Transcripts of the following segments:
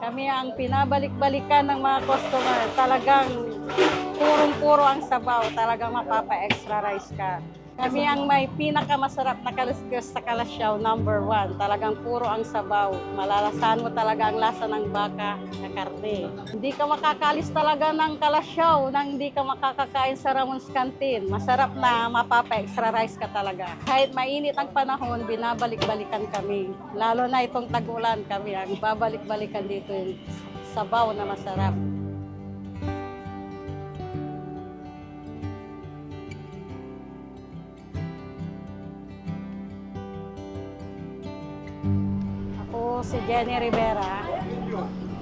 Kami ang pinabalik-balikan ng mga customer. Talagang purong-puro ang sabaw. Talagang mapapa-extra rice ka. Kami ang may pinakamasarap na kaliskos sa Kalasyaw, number one. Talagang puro ang sabaw. Malalasahan mo talaga ang lasa ng baka na karne. Hindi ka makakalis talaga ng Kalasyaw nang hindi ka makakakain sa Ramon's Canteen. Masarap na mapapa-extra rice ka talaga. Kahit mainit ang panahon, binabalik-balikan kami. Lalo na itong tag-ulan kami ang babalik-balikan dito yung sabaw na masarap. Si Jenny Rivera,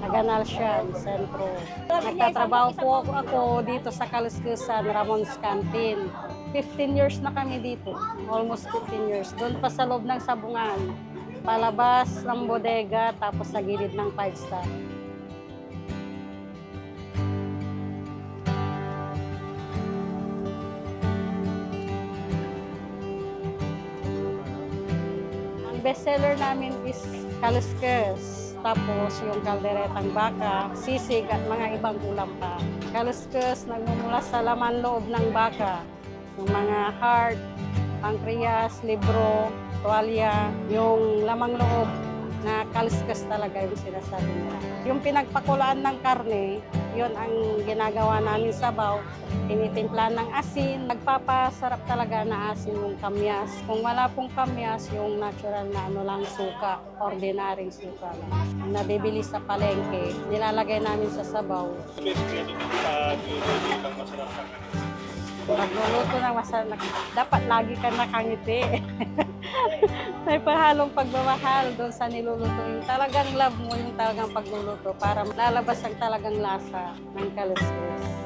naganal siya, sentro. Nagtatrabaho po ako, dito sa Kaluskusan, Ramon's Canteen. 15 years na kami dito, almost 15 years. Doon pa sa loob ng sabungan, palabas ng bodega, tapos sa gilid ng 5 star. Ang bestseller namin is kaluskes. Tapos yung kalderetang baka, sisig at mga ibang ulam pa. Kaluskes nagmumula sa laman loob ng baka. Yung mga heart, pancreas, libro, tuwalya, yung lamang loob na kaluskes talaga yung sinasabi nila. Yung pinagpakulaan ng karne, yun ang ginagawa namin sabaw. Tinitimpla ng asin. Nagpapasarap talaga na asin yung kamyas. Kung wala pong kamyas, yung natural na ano lang suka, ordinaryong suka lang. Nabibili sa palengke, nilalagay namin sa sabaw. Pagluluto ng masarap, dapat lagi ka nakangiti. May pahalong pagmamahal doon sa niluluto. Yung talagang love mo yung talagang pagluluto para lalabas ang talagang lasa ng kaluskos.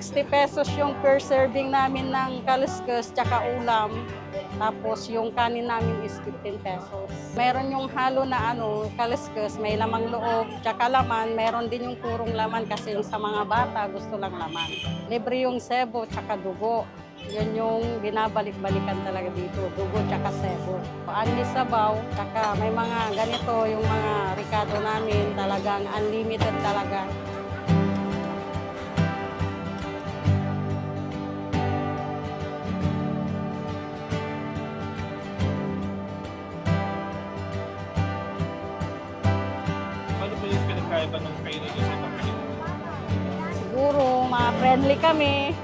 $60 pesos yung per serving namin ng kaluskos tsaka ulam. Tapos yung kanin namin is 15 pesos. Meron yung halo na ano, kaluskos, may lamang loob, tsaka laman. Meron din yung purong laman kasi yung sa mga bata gusto lang laman. Libre yung sebo tsaka dugo. Yun yung binabalik-balikan talaga dito, dugo tsaka sebo. Anli sabaw, tsaka may mga ganito, yung mga ricado namin, talagang unlimited talaga. Friendly kami.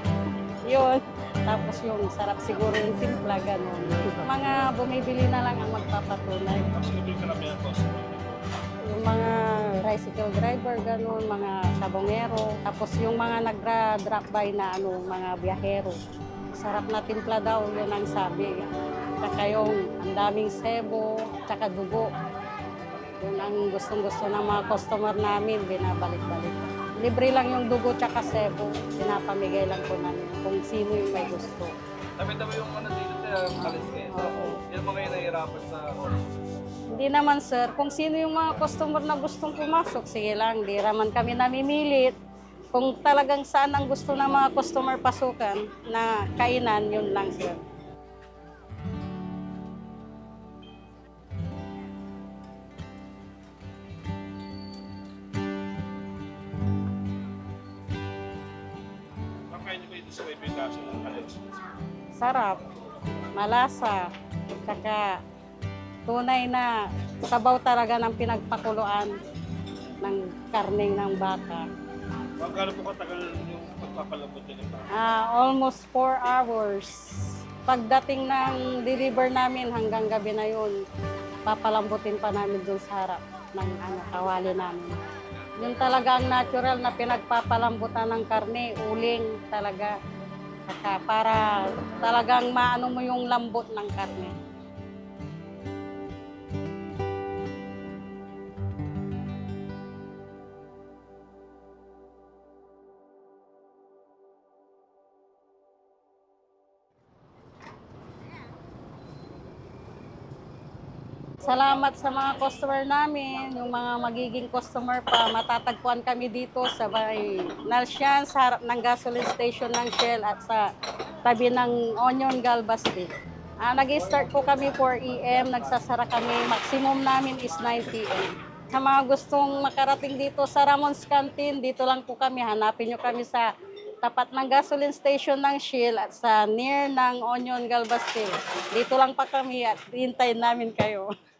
Yun. Tapos yung sarap siguro yung timpla, ganun. Mga bumibili na lang ang magpapatunay. Yung mga tricycle driver, ganun, mga sabongero. Tapos yung mga nagra-drop by na ano, mga biyahero. Sarap na timpla daw, yun ang sabi. Tsaka yung ang daming sebo, tsaka dugo. Yun ang gustong-gusto ng mga customer namin, binabalik-balik. Libre lang yung dugo tsaka sebo. Pinapamigay lang po namin kung sino yung may gusto. Dami-dami yung ano dito sa Kaliskes. Oo. Yan mga yung nahihirapan sa oras. Hindi naman sir, kung sino yung mga customer na gustong pumasok, sige lang, di naman kami namimilit. Kung talagang saan ang gusto ng mga customer pasukan na kainan, yun lang sir. Sa reputation ng Kaliskes? Sarap, malasa, saka tunay na sabaw talaga ng pinagpakuluan ng karning ng baka. Magkano po katagal yung pagpapalabot niyo ng baka? Ah, almost 4 hours. Pagdating ng deliver namin hanggang gabi na yun, papalambutin pa namin dun sa harap ng ano, kawali namin. Yun talaga ang natural na pinagpapalambutan ng karne, uling talaga. Saka para talagang maano mo yung lambot ng karne. Salamat sa mga customer namin, yung mga magiging customer pa. Matatagpuan kami dito sa Bay Nalsyan, sa harap ng gasoline station ng Shell at sa tabi ng Onion Galbasti. Ah, nag-start po kami 4 AM, nagsasara kami, maximum namin is 9 PM. Sa mga gustong makarating dito sa Ramon's Canteen, dito lang po kami, hanapin nyo kami sa tapat ng gasoline station ng Shell at sa near ng Onion Galbasti. Dito lang pa kami at hintayin namin kayo.